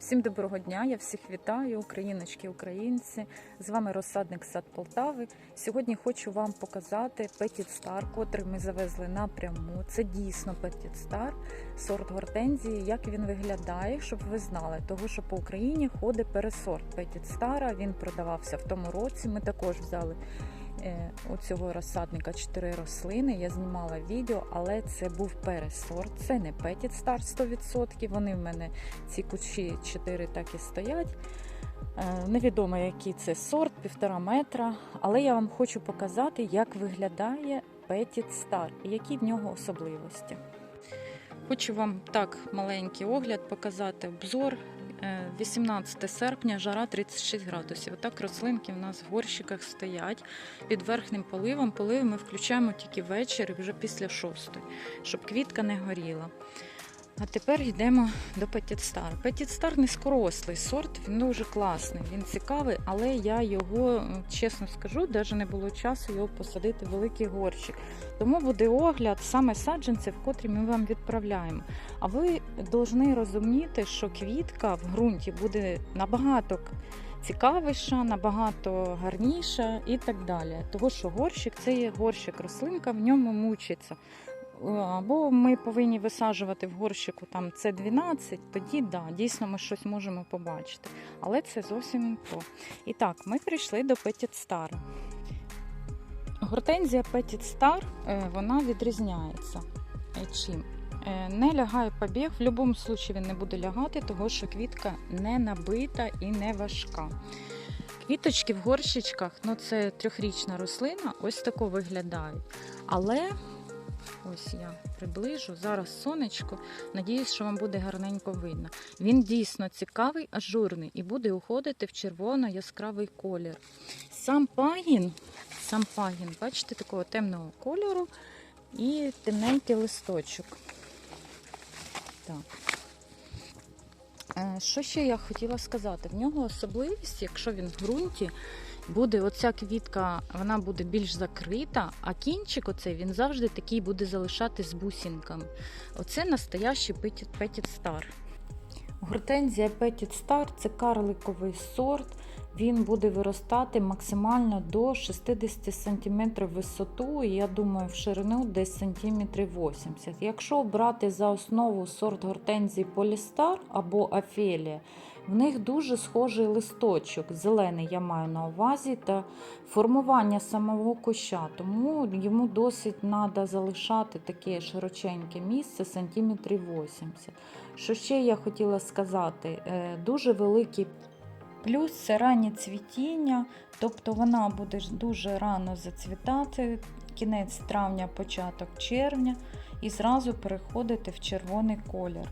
Всім доброго дня! Я всіх вітаю, україночки, українці. З вами розсадник сад Полтави. Сьогодні хочу вам показати Petit Star, котрий ми завезли напряму. Це дійсно Petit Star, сорт гортензії. Як він виглядає, щоб ви знали, того що по Україні ходить пересорт Petit Star. Він продавався в тому році. Ми також взяли. Е, У цього розсадника 4 рослини. Я знімала відео, але це був пересорт. Це не Petit Star 100%. Вони в мене ці кущі 4 так і стоять. Е, Невідомо, який це сорт, півтора метра. Але я вам хочу показати, як виглядає Petit Star і які в нього особливості. Хочу вам так маленький огляд показати обзор. Е, 18 серпня, жара 36 градусів. Отак рослинки в нас в горщиках стоять під верхнім поливом. Полив ми включаємо тільки ввечері, вже після 6, щоб квітка не горіла. А тепер йдемо до Star. Petit Star низькорослий сорт, він дуже класний, він цікавий, але я його, чесно скажу, навіть не було часу його посадити в великий горщик. Тому буде огляд саме саджанців, котрі ми вам відправляємо. А ви повинні розуміти, що квітка в ґрунті буде набагато цікавіша, набагато гарніша і так далі. Того, що горщик це є горщик, рослинка в ньому мучиться. Або ми повинні висаджувати в горщику там це 12, тоді да, дійсно ми щось можемо побачити. Але це зовсім не то. І так, ми прийшли до Petit Star. Гортензія Star, е, вона відрізняється. Е, Чим? Е, Не лягає побіг, в будь-якому випадку він не буде лягати, тому що квітка не набита і не важка. Квіточки в горщичках, ну це трьохрічна рослина, ось тако виглядають. Але Ось я приближу. Зараз сонечко. Надіюсь, що вам буде гарненько видно. Він дійсно цікавий, ажурний і буде уходити в червоно-яскравий колір. Сам пагін, сам пагін, бачите, такого темного кольору і темненький листочок. Так. Е, Що ще я хотіла сказати? В нього особливість, якщо він в ґрунті, буде оця квітка, вона буде більш закрита, а кінчик оцей він завжди такий буде залишати з бусинками. Оце настоящий Petit, Стар. Гортензія Petit Star це карликовий сорт. Він буде виростати максимально до 60 см висоту, і я думаю, в ширину десь сантиметрів 80 Якщо брати за основу сорт гортензії Полістар або Афелія, в них дуже схожий листочок, зелений я маю на увазі, та формування самого куща, тому йому досить треба залишати таке широченьке місце, сантиметрів 80 Що ще я хотіла сказати? Е, Дуже великий плюс це раннє цвітіння, тобто вона буде дуже рано зацвітати, кінець травня, початок червня, і зразу переходити в червоний колір.